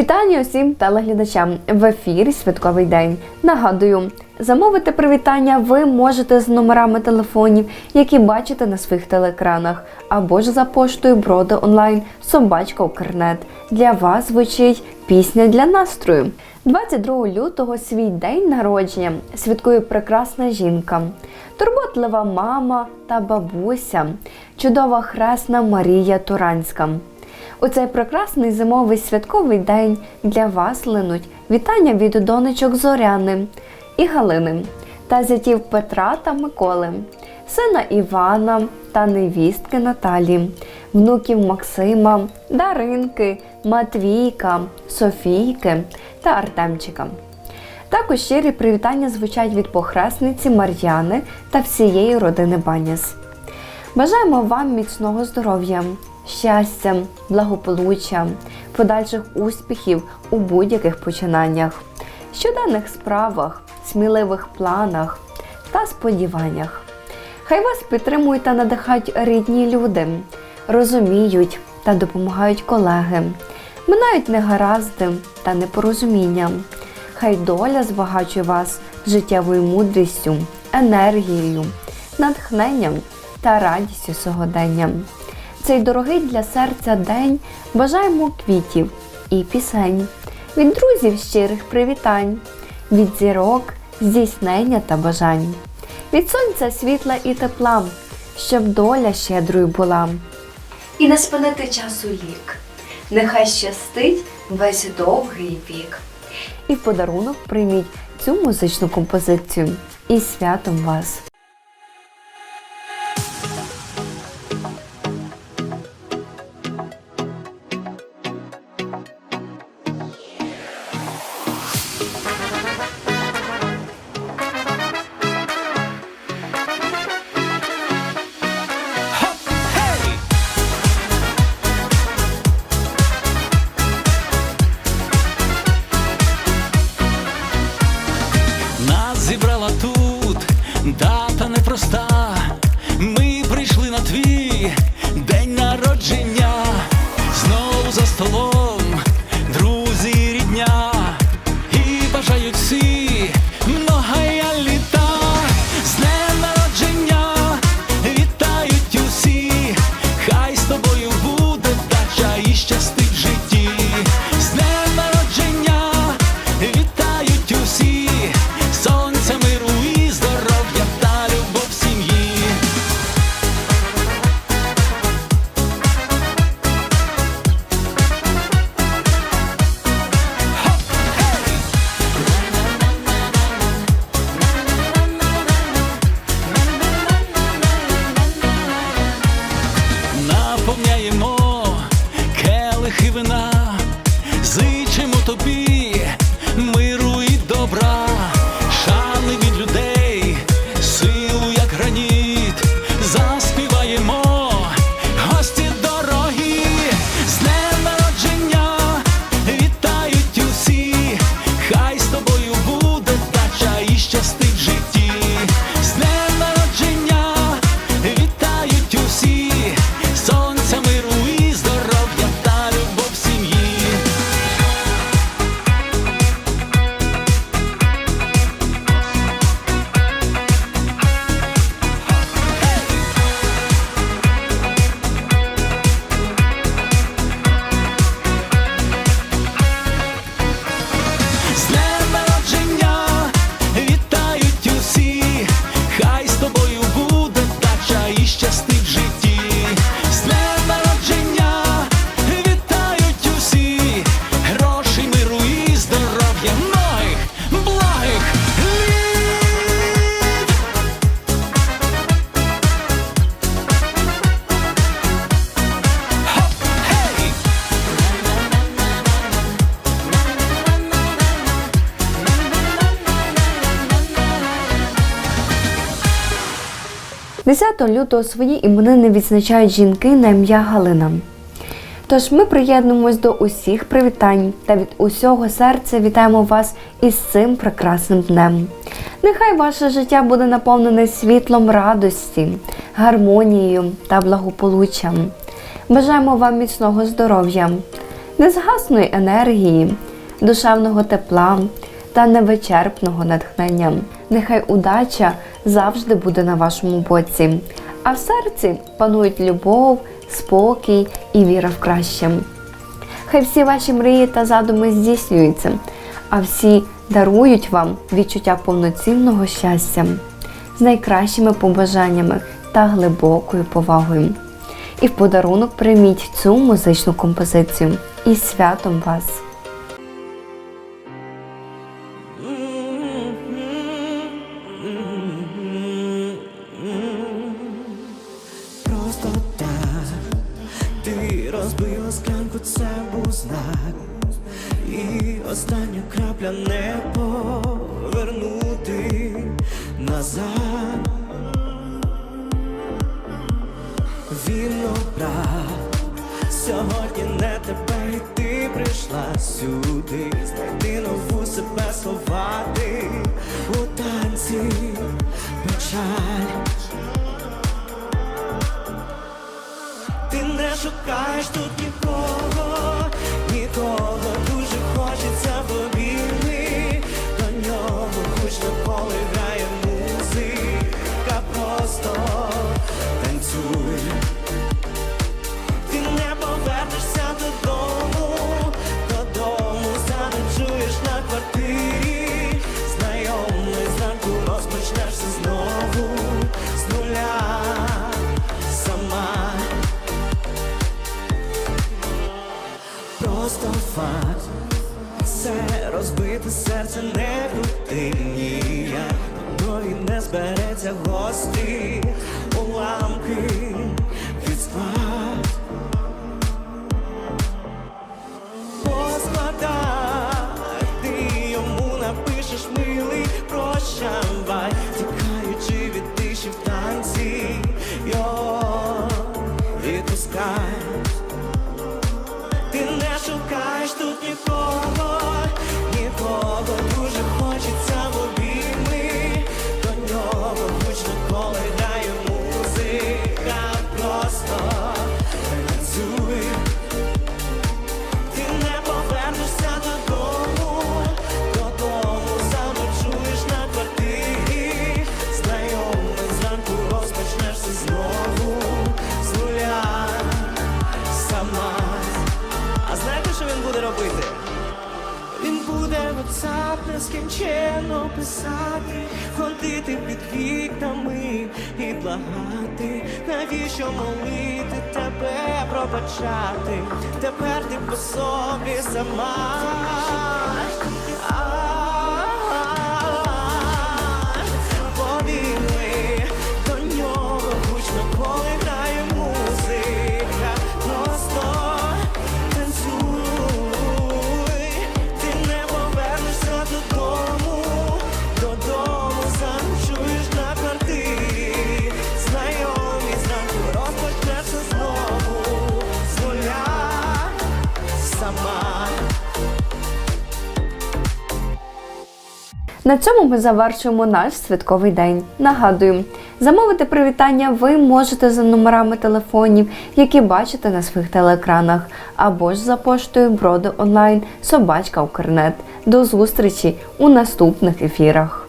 Вітання усім телеглядачам в ефірі Святковий день. Нагадую, замовити привітання ви можете з номерами телефонів, які бачите на своїх телеекранах, або ж за поштою броди онлайн Собачка Укрнет. Для вас звучить пісня для настрою. 22 лютого свій день народження святкує прекрасна жінка, турботлива мама та бабуся, чудова хресна Марія Туранська. У цей прекрасний зимовий святковий день для вас линуть вітання від донечок Зоряни і Галини та зятів Петра та Миколи, сина Івана та невістки Наталі, внуків Максима, Даринки, Матвійка, Софійки та Артемчика. Також щирі привітання звучать від похресниці Мар'яни та всієї родини Баняс. Бажаємо вам міцного здоров'я, щастя, благополуччя, подальших успіхів у будь-яких починаннях, щоденних справах, сміливих планах та сподіваннях. Хай вас підтримують та надихають рідні люди, розуміють та допомагають колеги, минають негаразди та непорозуміння. Хай доля збагачує вас життєвою мудрістю, енергією, натхненням та радістю сьогодення. Цей дорогий для серця день бажаємо квітів і пісень, від друзів щирих привітань, від зірок здійснення та бажань, від сонця світла і тепла, щоб доля щедрою була. І не спинити часу лік, нехай щастить весь довгий вік. І в подарунок прийміть цю музичну композицію. І святом вас! Келихи вина, зичимо тобі 10 лютого свої іменини відзначають жінки на ім'я Галина. Тож ми приєднуємось до усіх привітань та від усього серця вітаємо вас із цим прекрасним днем. Нехай ваше життя буде наповнене світлом радості, гармонією та благополуччям. Бажаємо вам міцного здоров'я, незгасної енергії, душевного тепла та невичерпного натхнення. Нехай удача завжди буде на вашому боці, а в серці панують любов, спокій і віра в краще. Хай всі ваші мрії та задуми здійснюються, а всі дарують вам відчуття повноцінного щастя з найкращими побажаннями та глибокою повагою. І в подарунок прийміть цю музичну композицію із святом вас! Це був знак. І остання крапля не повернути назад. Він обрав сьогодні не тебе, і ти прийшла сюди. Знайти нову себе сховати у танці печаль. Шукаєш тут нікого, серце не крути ніяк, і не збереться гості, уламки від спад. WhatsApp нескінченно писати, ходити під вікнами і благати, навіщо молити тебе пробачати? Тепер ти по собі сама. На цьому ми завершуємо наш святковий день. Нагадую, замовити привітання ви можете за номерами телефонів, які бачите на своїх телеекранах, або ж за поштою броди онлайн собачка Укрнет. До зустрічі у наступних ефірах.